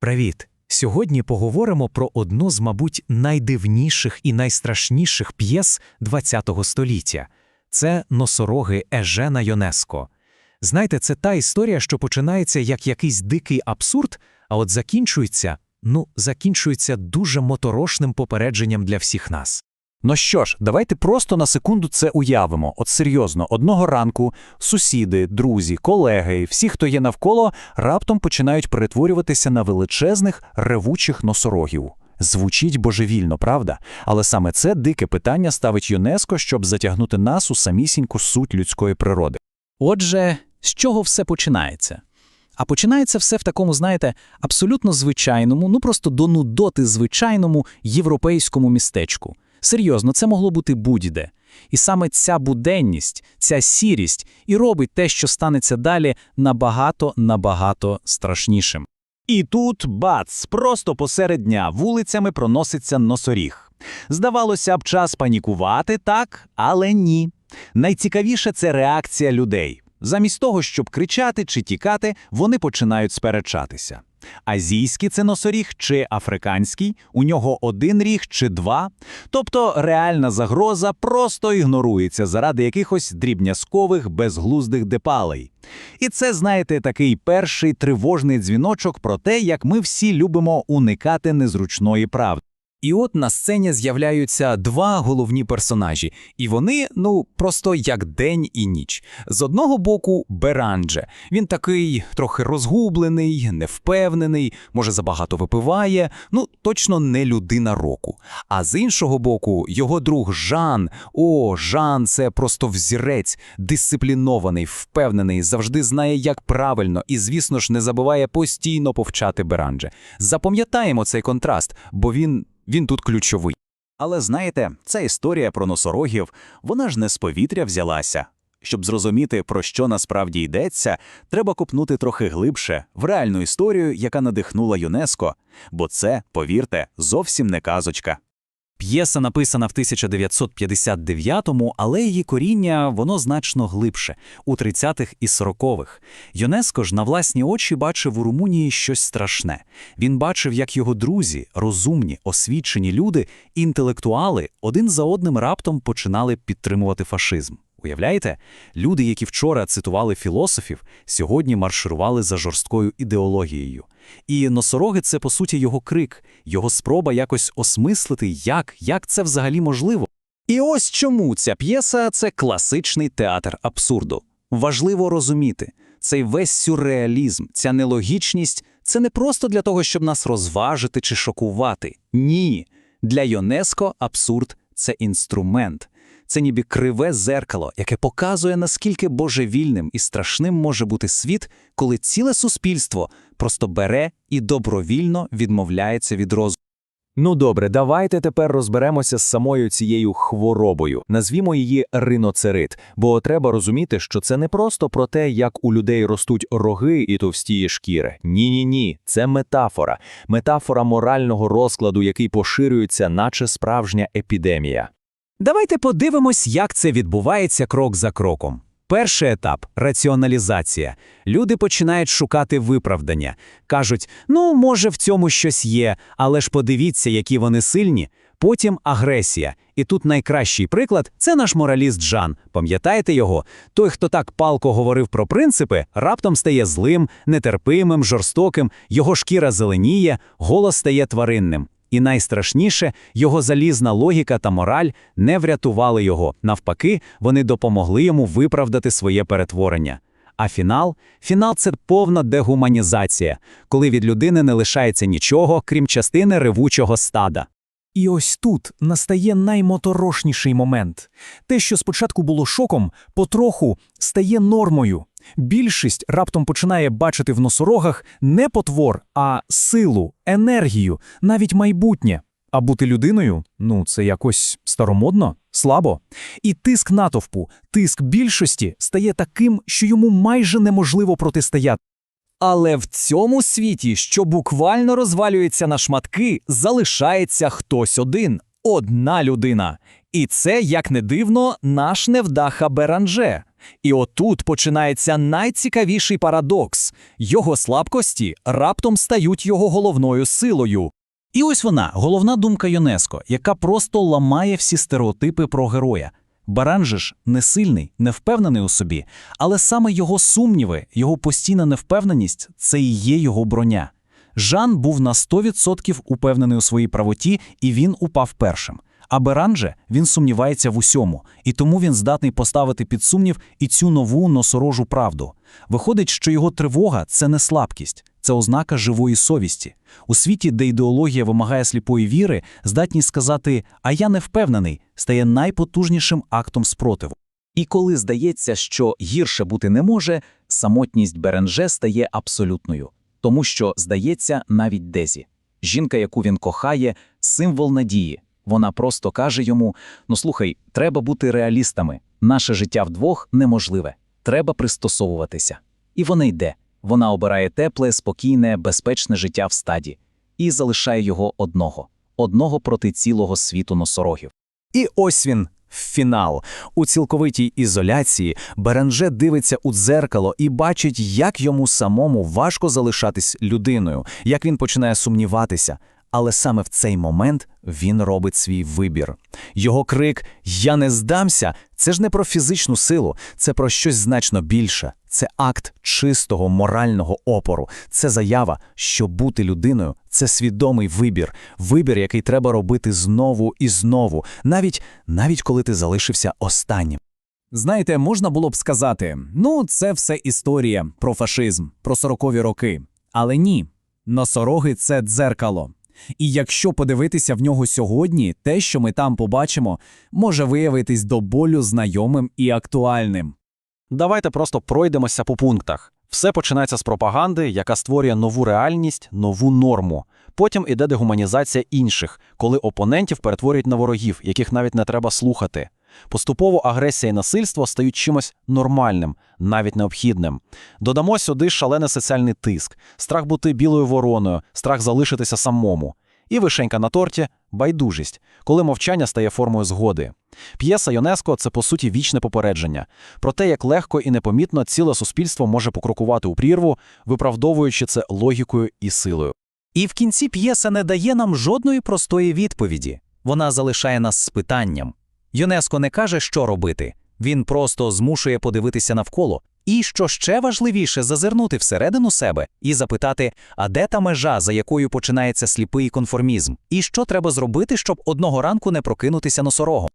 Привіт! Сьогодні поговоримо про одну з, мабуть, найдивніших і найстрашніших п'єс ХХ століття. Це носороги Ежена Йонеско. Знаєте, це та історія, що починається як якийсь дикий абсурд, а от закінчується, ну, закінчується дуже моторошним попередженням для всіх нас. Ну що ж, давайте просто на секунду це уявимо. От серйозно, одного ранку сусіди, друзі, колеги, всі, хто є навколо, раптом починають перетворюватися на величезних ревучих носорогів. Звучить божевільно, правда? Але саме це дике питання ставить ЮНЕСКО, щоб затягнути нас у самісіньку суть людської природи. Отже, з чого все починається? А починається все в такому, знаєте, абсолютно звичайному, ну просто до нудоти звичайному європейському містечку. Серйозно, це могло бути будь-де. І саме ця буденність, ця сірість і робить те, що станеться далі, набагато-набагато страшнішим. І тут бац, просто посеред дня вулицями проноситься носоріг. Здавалося б, час панікувати, так, але ні. Найцікавіше це реакція людей. Замість того, щоб кричати чи тікати, вони починають сперечатися. Азійський це носоріг чи африканський, у нього один ріг чи два. Тобто реальна загроза просто ігнорується заради якихось дрібнязкових безглуздих депалей. І це, знаєте, такий перший тривожний дзвіночок про те, як ми всі любимо уникати незручної правди. І от на сцені з'являються два головні персонажі, і вони, ну, просто як день і ніч. З одного боку, Берандже. Він такий трохи розгублений, невпевнений, може забагато випиває, ну, точно не людина року. А з іншого боку, його друг Жан. О, Жан це просто взірець, дисциплінований, впевнений, завжди знає, як правильно, і, звісно ж, не забуває постійно повчати Берандже. Запам'ятаємо цей контраст, бо він. Він тут ключовий. Але знаєте, ця історія про носорогів, вона ж не з повітря взялася. Щоб зрозуміти, про що насправді йдеться, треба копнути трохи глибше в реальну історію, яка надихнула ЮНЕСКО. Бо це, повірте, зовсім не казочка. П'єса написана в 1959-му, але її коріння воно значно глибше у 30-х і 40-х. ЮНЕСКО ж на власні очі бачив у Румунії щось страшне. Він бачив, як його друзі, розумні, освічені люди, інтелектуали один за одним раптом починали підтримувати фашизм. Уявляєте? Люди, які вчора цитували філософів, сьогодні марширували за жорсткою ідеологією. І носороги це, по суті, його крик, його спроба якось осмислити, як, як це взагалі можливо. І ось чому ця п'єса це класичний театр абсурду. Важливо розуміти, цей весь сюрреалізм, ця нелогічність це не просто для того, щоб нас розважити чи шокувати. Ні. Для ЮНЕСКО абсурд це інструмент. Це ніби криве зеркало, яке показує, наскільки божевільним і страшним може бути світ, коли ціле суспільство просто бере і добровільно відмовляється від розуму. Ну добре, давайте тепер розберемося з самою цією хворобою. Назвімо її риноцерит, бо треба розуміти, що це не просто про те, як у людей ростуть роги і товстіє шкіри. Ні, ні, ні, це метафора, метафора морального розкладу, який поширюється, наче справжня епідемія. Давайте подивимось, як це відбувається крок за кроком. Перший етап раціоналізація. Люди починають шукати виправдання. Кажуть, ну, може, в цьому щось є, але ж подивіться, які вони сильні. Потім агресія. І тут найкращий приклад це наш мораліст Жан. Пам'ятаєте його? Той, хто так палко говорив про принципи, раптом стає злим, нетерпимим, жорстоким, його шкіра зеленіє, голос стає тваринним. І найстрашніше, його залізна логіка та мораль не врятували його. Навпаки, вони допомогли йому виправдати своє перетворення. А фінал фінал це повна дегуманізація, коли від людини не лишається нічого, крім частини ревучого стада. І ось тут настає наймоторошніший момент. Те, що спочатку було шоком, потроху стає нормою. Більшість раптом починає бачити в носорогах не потвор, а силу, енергію, навіть майбутнє. А бути людиною ну це якось старомодно, слабо. І тиск натовпу, тиск більшості стає таким, що йому майже неможливо протистояти. Але в цьому світі, що буквально розвалюється на шматки, залишається хтось один, одна людина. І це, як не дивно, наш невдаха Беранже. І отут починається найцікавіший парадокс. Його слабкості раптом стають його головною силою. І ось вона, головна думка ЮНЕСКО, яка просто ламає всі стереотипи про героя. Баран ж не сильний, не впевнений у собі, але саме його сумніви, його постійна невпевненість це і є його броня. Жан був на 100% упевнений у своїй правоті, і він упав першим. А Беран він сумнівається в усьому, і тому він здатний поставити під сумнів і цю нову носорожу правду. Виходить, що його тривога це не слабкість, це ознака живої совісті. У світі, де ідеологія вимагає сліпої віри, здатність сказати А я не впевнений стає найпотужнішим актом спротиву. І коли здається, що гірше бути не може, самотність Беренже стає абсолютною. Тому що, здається, навіть Дезі. Жінка, яку він кохає, символ надії. Вона просто каже йому: ну слухай, треба бути реалістами. Наше життя вдвох неможливе. Треба пристосовуватися. І вона йде. Вона обирає тепле, спокійне, безпечне життя в стаді і залишає його одного, одного проти цілого світу носорогів. І ось він. Фінал у цілковитій ізоляції Беренже дивиться у дзеркало і бачить, як йому самому важко залишатись людиною, як він починає сумніватися. Але саме в цей момент він робить свій вибір. Його крик Я не здамся це ж не про фізичну силу, це про щось значно більше. Це акт чистого морального опору. Це заява, що бути людиною це свідомий вибір, вибір, який треба робити знову і знову, навіть навіть коли ти залишився останнім. Знаєте, можна було б сказати: ну, це все історія про фашизм, про сорокові роки. Але ні, носороги це дзеркало. І якщо подивитися в нього сьогодні, те, що ми там побачимо, може виявитись до болю знайомим і актуальним. Давайте просто пройдемося по пунктах. Все починається з пропаганди, яка створює нову реальність, нову норму. Потім іде дегуманізація інших, коли опонентів перетворюють на ворогів, яких навіть не треба слухати. Поступово агресія і насильство стають чимось нормальним, навіть необхідним. Додамо сюди шалений соціальний тиск, страх бути білою вороною, страх залишитися самому. І вишенька на торті байдужість, коли мовчання стає формою згоди. П'єса ЮНЕСКО це по суті вічне попередження про те, як легко і непомітно ціле суспільство може покрокувати у прірву, виправдовуючи це логікою і силою. І в кінці п'єса не дає нам жодної простої відповіді. Вона залишає нас з питанням. ЮНЕСКО не каже, що робити. Він просто змушує подивитися навколо. І, що ще важливіше, зазирнути всередину себе і запитати, а де та межа, за якою починається сліпий конформізм, і що треба зробити, щоб одного ранку не прокинутися носорогом.